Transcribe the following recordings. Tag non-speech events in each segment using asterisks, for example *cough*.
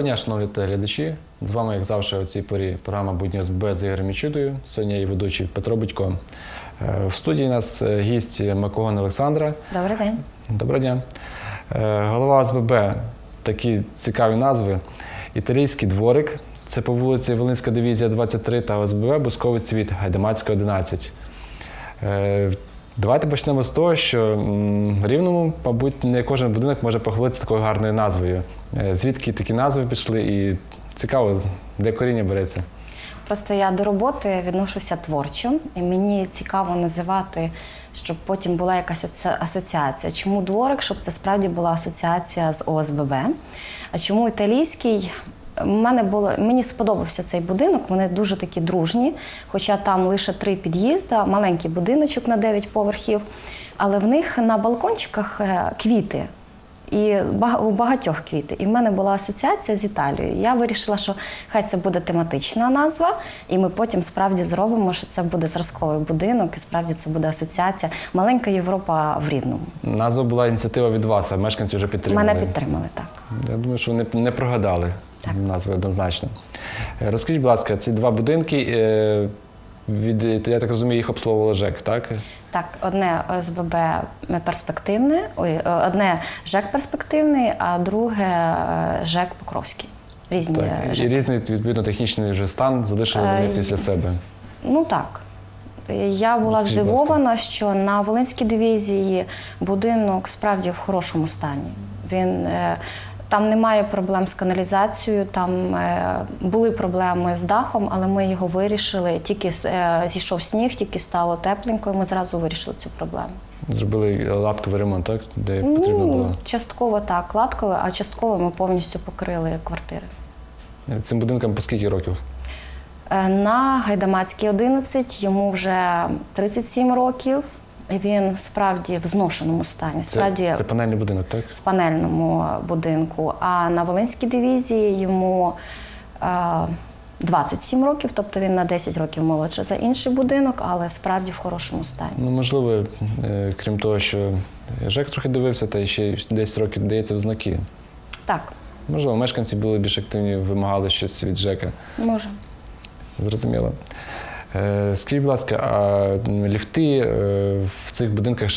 Доброго дня, шановні телеглядачі. З вами, як завжди, у цій порі програма Будня з Ігорем Мічудою. Сьогодні її ведучий Петро Будько. Е, В студії у нас е, гість Макогон Олександра. Добрий день. Доброго дня. Е, Голова ОСББ, такі цікаві назви. Італійський дворик. Це по вулиці Волинська дивізія 23 та ОСББ Бусковий цвіт, Гайдамацька 11. Давайте почнемо з того, що в Рівному, мабуть, не кожен будинок може похвалитися такою гарною назвою. Е, Звідки такі назви пішли, і цікаво, де коріння береться. Просто я до роботи відношуся творчо, і мені цікаво називати, щоб потім була якась асоціація. Чому дворик? Щоб це справді була асоціація з ОСББ. А чому італійський? Мене було мені сподобався цей будинок. Вони дуже такі дружні, хоча там лише три під'їзди, маленький будиночок на 9 поверхів. Але в них на балкончиках е, квіти. І у багатьох квіти. І в мене була асоціація з Італією. Я вирішила, що хай це буде тематична назва, і ми потім справді зробимо, що це буде зразковий будинок, і справді це буде асоціація. Маленька Європа в Рівному. Назва була ініціатива від вас, а мешканці вже підтримали. Мене підтримали так. Я думаю, що не, не прогадали Так. назви однозначно. Е, Розкажіть, будь ласка, ці два будинки, е, від, я так розумію, їх обслуговувала ЖЕК, так? Так, одне ОСББ перспективне, ой, е, одне ЖЕК перспективний, а друге ЖЕК Покровський. Різні так. І різний, відповідно, технічний вже стан залишили вони після себе. Ну так. Я була будь здивована, що на Волинській дивізії будинок справді в хорошому стані. Він там немає проблем з каналізацією, там е, були проблеми з дахом, але ми його вирішили. Тільки е, зійшов сніг, тільки стало тепленько, і ми зразу вирішили цю проблему. Зробили лапковий ремонт, так? Де потрібно Ну, було. частково так, кладково, а частково ми повністю покрили квартири. Е, Цим будинкам по скільки років? На Гайдамацькій 11 йому вже 37 років. Він справді в зношеному стані, справді Це, це панельний будинок, так? в панельному будинку. А на Волинській дивізії йому е, 27 років, тобто він на 10 років молодше за інший будинок, але справді в хорошому стані. Ну, можливо, е, крім того, що ЖЕК трохи дивився, та ще 10 років дається в знаки. Так, Можливо, мешканці були більш активні, вимагали щось від ЖЕКа. може. Зрозуміло. Е, Скажіть, будь ласка, а ліфти е, в цих будинках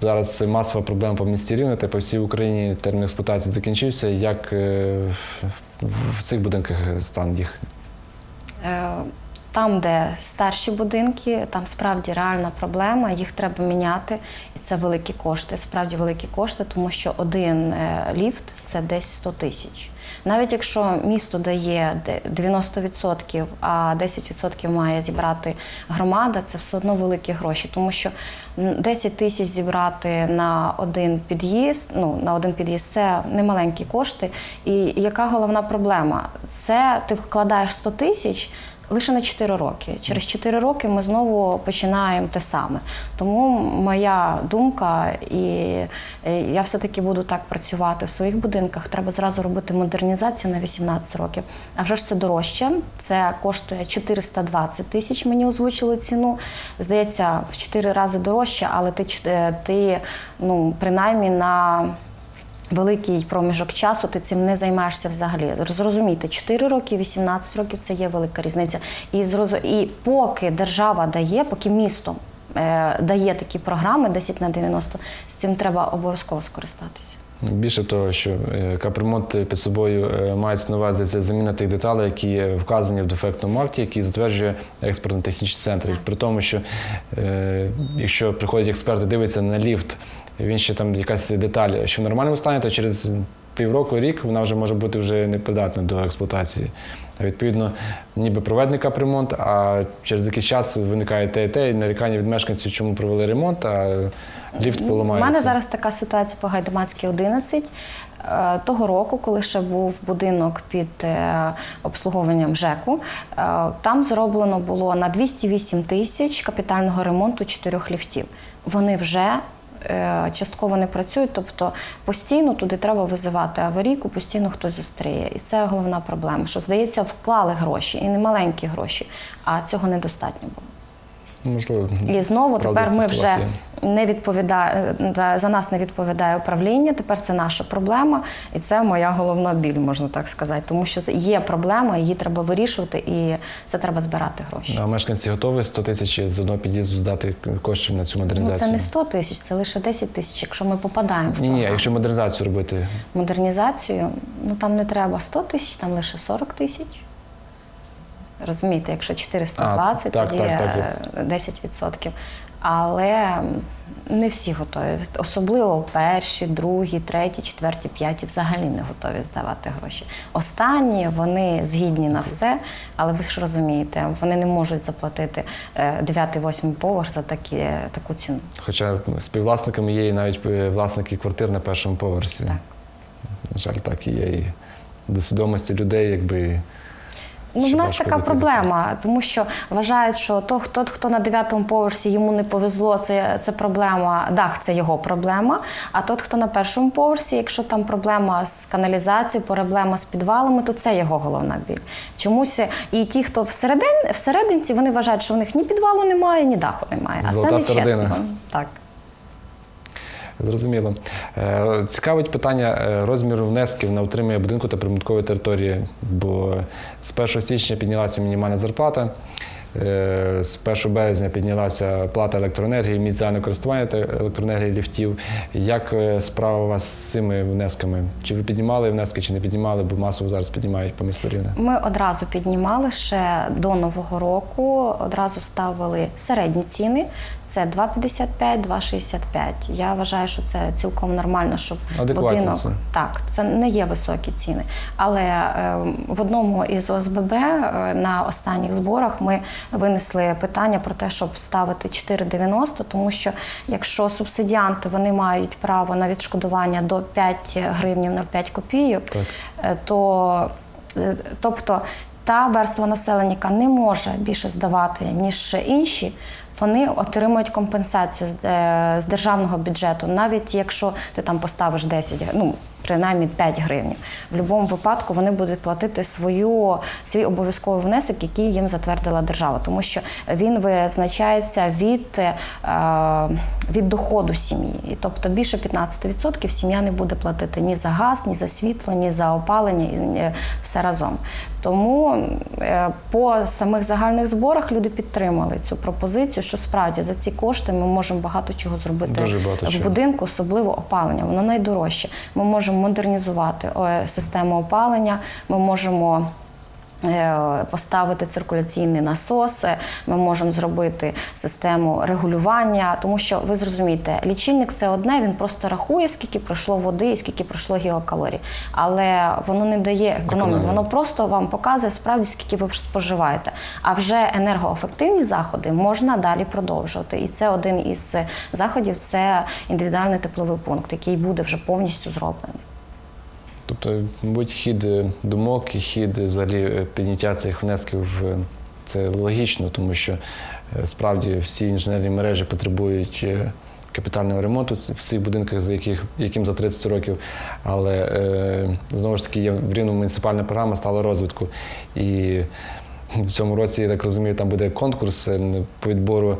зараз це масова проблема по місті Рівне та по всій Україні термін експлуатації закінчився. Як е, в цих будинках стан їх? Там, де старші будинки, там справді реальна проблема, їх треба міняти, і це великі кошти. Справді великі кошти, тому що один е, ліфт це десь 100 тисяч. Навіть якщо місто дає 90%, а 10% має зібрати громада, це все одно великі гроші, тому що 10 тисяч зібрати на один під'їзд, ну на один під'їзд це немаленькі кошти. І яка головна проблема? Це ти вкладаєш 100 тисяч. Лише на 4 роки. Через 4 роки ми знову починаємо те саме. Тому моя думка, і я все-таки буду так працювати в своїх будинках. Треба зразу робити модернізацію на 18 років. А вже ж це дорожче. Це коштує 420 тисяч. Мені озвучили ціну. Здається, в 4 рази дорожче, але ти, е, ти ну, принаймні на великий проміжок часу ти цим не займаєшся взагалі. Зрозумійте, 4 роки, 18 років це є велика різниця. І, зрозу... і поки держава дає, поки місто е, дає такі програми 10 на 90, з цим треба обов'язково скористатися. Більше того, що е, капремонт під собою е, мається на увазі це заміна тих деталей, які вказані в дефектному акті, який затверджує експертно-технічний центр. При тому, що е, якщо приходять експерти, дивляться на ліфт, він ще там якась деталь, що в нормальному стані, то через півроку, рік вона вже може бути вже непридатною до експлуатації. Відповідно, ніби проведений капремонт, а через якийсь час виникає те і те, і нарікання від мешканців, чому провели ремонт, а ліфт У мене зараз така ситуація по Гайдамацькій 11. Е, Того року, коли ще був будинок під е, обслуговуванням ЖЕКу, е, там зроблено було на 208 тисяч капітального ремонту чотирьох ліфтів. Вони вже частково не працюють, тобто постійно туди треба визивати аварійку, постійно хтось застріє. І це головна проблема. Що здається, вклали гроші і не маленькі гроші, а цього недостатньо було. Можливо. І знову правда, тепер ми вже не відповідає за нас не відповідає управління. Тепер це наша проблема, і це моя головна біль, можна так сказати. Тому що є проблема, її треба вирішувати, і це треба збирати гроші. А мешканці готові 100 тисяч з одного під'їзду здати коштів на цю Ну модернізацію? це не 100 тисяч, це лише 10 тисяч. Якщо ми попадаємо в Ні, ні, якщо модернізацію робити, модернізацію, ну там не треба 100 тисяч, там лише 40 тисяч. Розумієте, якщо 420, А, так, тоді так, так, е, 10%. Але не всі готові. Особливо перші, другі, треті, четверті, п'яті взагалі не готові здавати гроші. Останні вони згідні на все, але ви ж розумієте, вони не можуть заплатити 9-8 поверх за такі, таку ціну. хоча співвласниками є і навіть е, власники квартир на першому поверсі. Так. На жаль, так і є. І до свідомості людей, якби. Ну, в нас така проблема, тому що вважають, що то, хто, хто на дев'ятому поверсі йому не повезло, це, це проблема, дах це його проблема. А тот, хто на першому поверсі, якщо там проблема з каналізацією, проблема з підвалами, то це його головна біль. Чомусь і ті, хто всередин, всерединці, вони вважають, що в них ні підвалу немає, ні даху немає. А Золота це не чесно. Так. Зрозуміло. Е, Цікавить питання е, розміру внесків на утримання будинку та прибуткової території, бо з 1 січня піднялася мінімальна зарплата. е, З 1 березня піднялася плата електроенергії, загального користування та електроенергії ліфтів. Як справа у вас з цими внесками? Чи ви піднімали внески, чи не піднімали, бо масово зараз піднімають по місту Рівне? Ми одразу піднімали ще до Нового року, одразу ставили середні ціни. Це 2,55, 2,65. Я вважаю, що це цілком нормально, щоб Адекватно будинок це. так, це не є високі ціни. Але е, в одному із ОСББ е, на останніх зборах ми винесли питання про те, щоб ставити 4,90, тому що якщо субсидіанти вони мають право на відшкодування до 5 гривнів 0,5 копійок, Так. е, то е, тобто та верства населення, яка не може більше здавати, ніж інші, вони отримують компенсацію з, е, державного бюджету, навіть якщо ти там поставиш 10, гривень, ну принаймні 5 гривень. В будь-якому випадку вони будуть платити свою, свій обов'язковий внесок, який їм затвердила держава, тому що він визначається від, е, від доходу сім'ї. І тобто більше 15% сім'я не буде платити ні за газ, ні за світло, ні за опалення, і, е, все разом. Тому е, по самих загальних зборах люди підтримали цю пропозицію, що справді за ці кошти ми можемо багато чого зробити багато в чого. будинку, особливо опалення. Воно найдорожче. Ми можемо модернізувати е, систему опалення, ми можемо. е, Поставити циркуляційні насоси, ми можемо зробити систему регулювання, тому що ви зрозумієте, лічильник це одне, він просто рахує, скільки пройшло води і скільки пройшло гігакалорій. Але воно не дає Економії. воно просто вам показує справді, скільки ви споживаєте. А вже енергоефективні заходи можна далі продовжувати. І це один із заходів це індивідуальний тепловий пункт, який буде вже повністю зроблений. Тобто, мабуть, хід е, думок і хід взагалі е, підняття цих внесків е, це логічно, тому що справді всі інженерні мережі потребують капітального ремонту в цих будинках, за яких, яким за 30 років. Але знову ж таки є в Рівному муніципальна програма стала розвитку. І в цьому році, я так розумію, там буде конкурс по відбору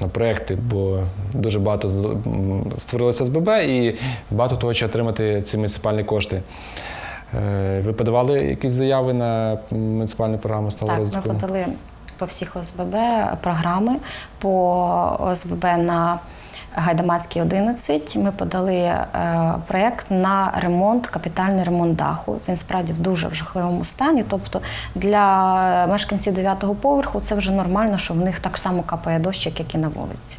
на проекти, бо дуже багато з- ББ створилося і багато того, хоче отримати ці муніципальні кошти. Е, Ви подавали якісь заяви на муніципальну програму стало Так, ми подали по всіх ОСББ програми по ОСББ на Гайдамацькій 11. Ми подали е, проєкт на ремонт, капітальний ремонт даху. Він справді в дуже в жахливому стані. Тобто для мешканців 9-го поверху це вже нормально, що в них так само капає дощик, як і на вулиці.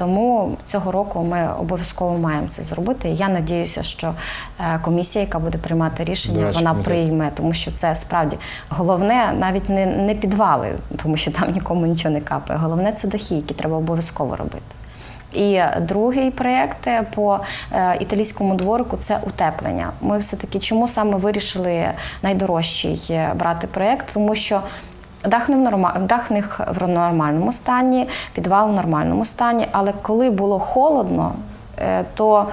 Тому цього року ми обов'язково маємо це зробити. Я надіюся, що е, комісія, яка буде приймати рішення, речі, вона прийме, тому що це справді головне навіть не, не підвали, тому що там нікому нічого не капає. Головне це дахи, які треба обов'язково робити. І другий проєкт е, по е, італійському дворику це утеплення. Ми все-таки чому саме вирішили найдорожчий е, брати проєкт, тому що Дах не в норма... дах не в нормальному стані, підвал в нормальному стані. Але коли було холодно, то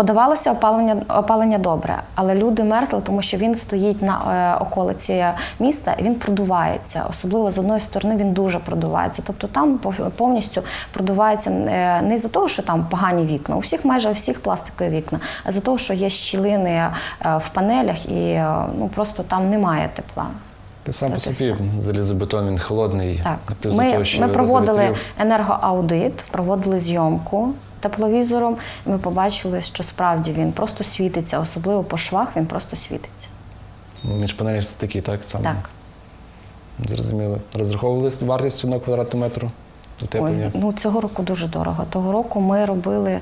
Подавалося опалення, опалення добре, але люди мерзли, тому що він стоїть на е, околиці міста і він продувається. Особливо з одної сторони він дуже продувається. Тобто там пов- повністю продувається е, не за того, що там погані вікна, у всіх майже у всіх пластикові вікна, а за того, що є щілини е, в панелях і ну просто там немає тепла. Сам по собі залізобетон, він холодний. Так, ми, того, ми проводили завітрів. енергоаудит, проводили зйомку тепловізором. І ми побачили, що справді він просто світиться, особливо по швах він просто світиться. Між панелі такі, так? Саме. Так. Зрозуміло. Розраховували вартість одного квадратного метру утеплення? Ой, ну цього року дуже дорого. Того року ми робили.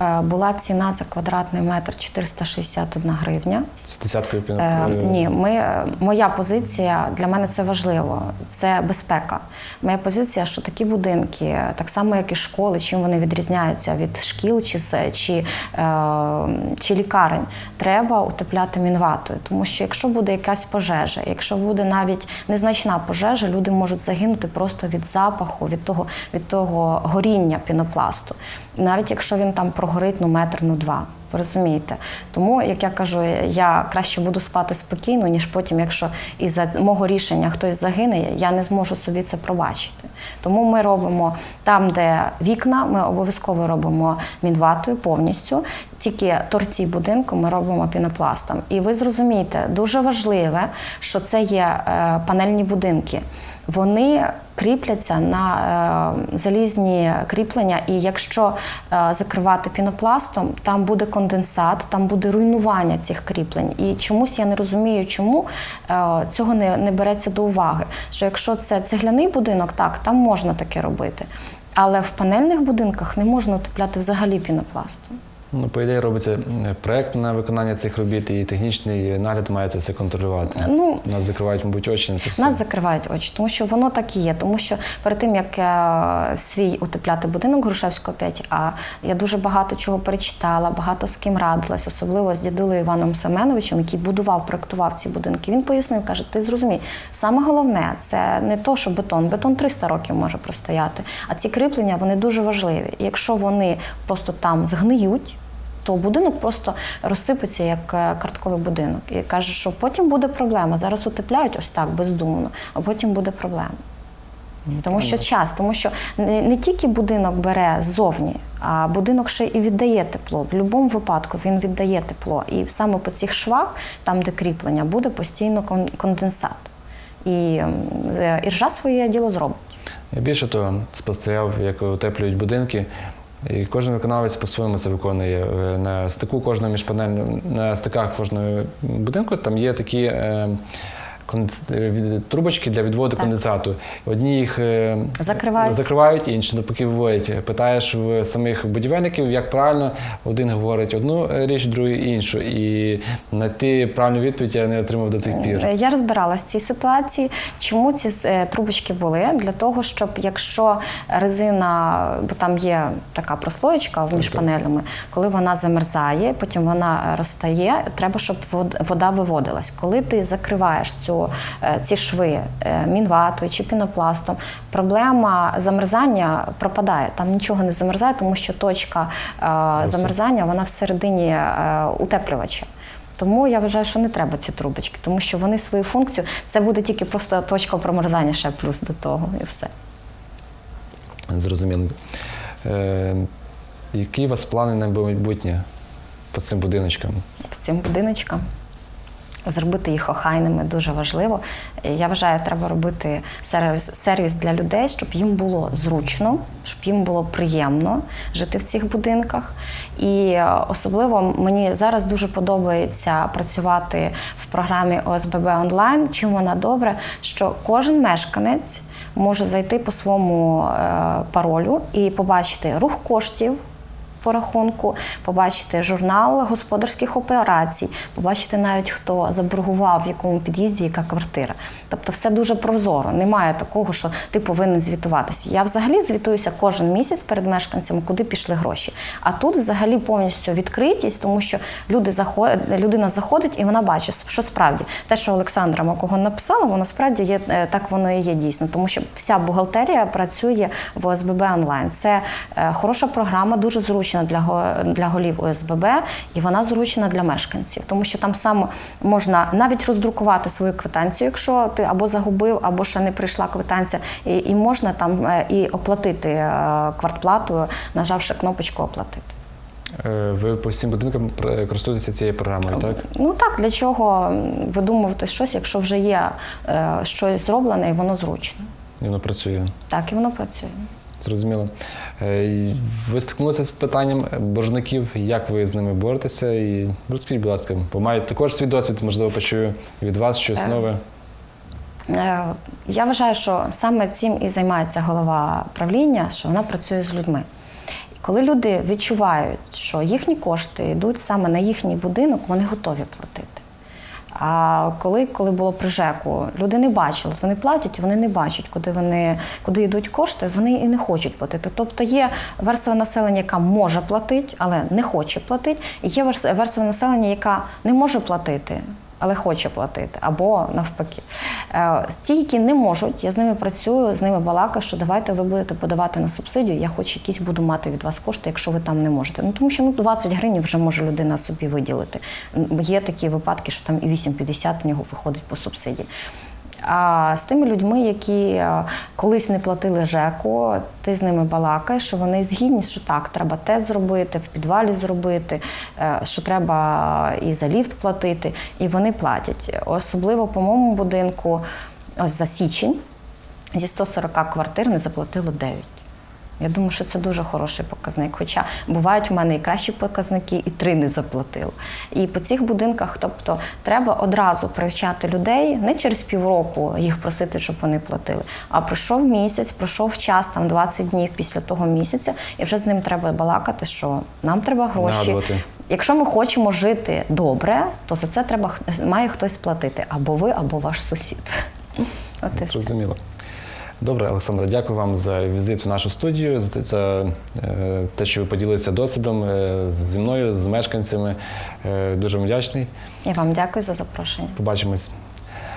Е, Була ціна за квадратний метр 461 гривня. З десяткою пін... Е, ні, ми, е, моя позиція для мене це важливо. Це безпека. Моя позиція, що такі будинки, е, так само як і школи, чим вони відрізняються від шкіл чи, чи, е, чи лікарень, треба утепляти мінватою. Тому що якщо буде якась пожежа, якщо буде навіть незначна пожежа, люди можуть загинути просто від запаху, від того, від того горіння пінопласту. Навіть якщо він там прогорить ну метр, ну два. Розумієте? Тому, як я кажу, я краще буду спати спокійно, ніж потім, якщо із-за мого рішення хтось загине, я не зможу собі це пробачити. Тому ми робимо там, де вікна, ми обов'язково робимо мінватою повністю. Тільки торці будинку ми робимо пінопластом. І ви зрозумієте, дуже важливе, що це є е, панельні будинки. Вони кріпляться на е, залізні кріплення, і якщо е, закривати пінопластом, там буде конденсат, там буде руйнування цих кріплень. І чомусь я не розумію, чому е, цього не, не береться до уваги. Що якщо це цегляний будинок, так там можна таке робити. Але в панельних будинках не можна утепляти взагалі пінопластом. Ну, по ідеї, робиться проект на виконання цих робіт, і технічний нагляд має це все контролювати. Ну, Нас закривають, мабуть, очі на це все. Нас закривають очі, тому що воно так і є. Тому що перед тим як е, свій утепляти будинок Грушевського 5А, я дуже багато чого перечитала, багато з ким радилась, особливо з дідулею Іваном Семеновичем, який будував, проектував ці будинки. Він пояснив, каже: ти зрозумій, саме головне це не то, що бетон. Бетон 300 років може простояти. А ці кріплення вони дуже важливі. І якщо вони просто там згниють. То будинок просто розсипеться як е, картковий будинок. І каже, що потім буде проблема. Зараз утепляють ось так бездумно, а потім буде проблема. Тому що час, тому що не, не тільки будинок бере ззовні, а будинок ще і віддає тепло. В будь-якому випадку він віддає тепло. І саме по цих швах, там де кріплення, буде постійно кон- конденсат. І е, іржа своє діло зробить. Я більше того спостерігав, як утеплюють будинки. І кожен виконавець по-своєму це виконує. Е, На стику кожного міжпанельного, на стиках кожного будинку там є такі е, трубочки для відводу Так. конденсату. Одні їх е, Закривають. закривають, інші навпаки виводять. Питаєш в самих будівельників, як правильно, один говорить одну е, річ, другий іншу. І знайти правильну відповідь я не отримав до цих пір. Я розбиралась в цій ситуації. Чому ці трубочки були? Для того, щоб якщо резина, бо там є така прослоєчка між панелями, коли вона замерзає, потім вона розтає, треба, щоб вод- вода виводилась. Коли ти закриваєш цю, е, ці шви е, мінватою чи пінопластом, проблема замерзання пропадає. Там нічого не замерзає, тому що точка е, замерзання вона всередині утеплювача. Тому я вважаю, що не треба ці трубочки, тому що вони свою функцію, це буде тільки просто точка промерзання ще плюс до того, і все. Зрозуміло. Е, які у вас плани на майбутнє по цим будиночкам? По цим будиночкам. Зробити їх охайними дуже важливо. Я вважаю, треба робити сервіс, сервіс для людей, щоб їм було зручно, щоб їм було приємно жити в цих будинках. І е, особливо мені зараз дуже подобається працювати в програмі ОСББ онлайн. Чим вона добре, що кожен мешканець може зайти по своєму е, паролю і побачити рух коштів по рахунку, побачити журнал господарських операцій, побачити навіть хто заборгував в якому під'їзді, яка квартира. Тобто все дуже прозоро. Немає такого, що ти повинен звітуватися. Я взагалі звітуюся кожен місяць перед мешканцями, куди пішли гроші. А тут взагалі повністю відкритість, тому що люди заходять, людина заходить і вона бачить, що справді те, що Олександра Макогон написала, воно справді є е, так, воно і є дійсно, тому що вся бухгалтерія працює в ОСББ онлайн. Це е, хороша програма, дуже зручна. Зручна для, для голів ОСББ і вона зручна для мешканців, тому що там саме можна навіть роздрукувати свою квитанцію, якщо ти або загубив, або ще не прийшла квитанція, і, і можна там е, і оплатити е, квартплату, нажавши кнопочку оплатити. Е, Ви по всім будинкам користуєтеся цією програмою, так? Ну так, для чого видумувати щось, якщо вже є щось зроблене і воно зручно. І воно працює. Так, і воно працює. Зрозуміло. Е, Ви стикнулися з питанням боржників, як ви з ними боретеся? І розкажіть, будь ласка, бо мають також свій досвід, можливо, почую від вас щось Е, нове. Е, Я вважаю, що саме цим і займається голова правління, що вона працює з людьми. І коли люди відчувають, що їхні кошти йдуть саме на їхній будинок, вони готові платити. А коли, коли було при ЖЕКу, люди не бачили, вони платять, вони не бачать, куди вони куди йдуть кошти, вони і не хочуть платити. Тобто є верства населення, яка може платити, але не хоче платити, і є верс- верства населення, яка не може платити. Але хоче платити, або навпаки. Е, Ті, які не можуть, я з ними працюю, з ними балакаю, що давайте ви будете подавати на субсидію, я хоч якісь буду мати від вас кошти, якщо ви там не можете. Ну тому що ну 20 гривень вже може людина собі виділити. Є такі випадки, що там і 8,50 в нього виходить по субсидії. А з тими людьми, які е, колись не платили ЖЕКу, ти з ними балакаєш, що вони згідні, що так, треба те зробити, в підвалі зробити, е, що треба і за ліфт платити, і вони платять. Особливо по моєму будинку, ось за січень, зі 140 квартир не заплатило 9. Я думаю, що це дуже хороший показник. Хоча бувають у мене і кращі показники, і три не заплатили. І по цих будинках, тобто, треба одразу привчати людей, не через півроку їх просити, щоб вони платили. А пройшов місяць, пройшов час, там 20 днів після того місяця, і вже з ним треба балакати, що нам треба гроші. Якщо ми хочемо жити добре, то за це треба має хтось платити або ви, або ваш сусід. *laughs* От і все. Зрозуміло. Добре, Олександра, дякую вам за візит в нашу студію, за, за е, те, що ви поділилися досвідом е, зі мною, з мешканцями. Е, дуже вам вдячний. І вам дякую за запрошення. Побачимось.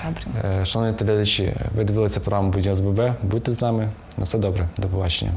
Добре. Шановні телеглядачі, ви дивилися програму Будь ОСББ. Будьте з нами. На все добре. До побачення.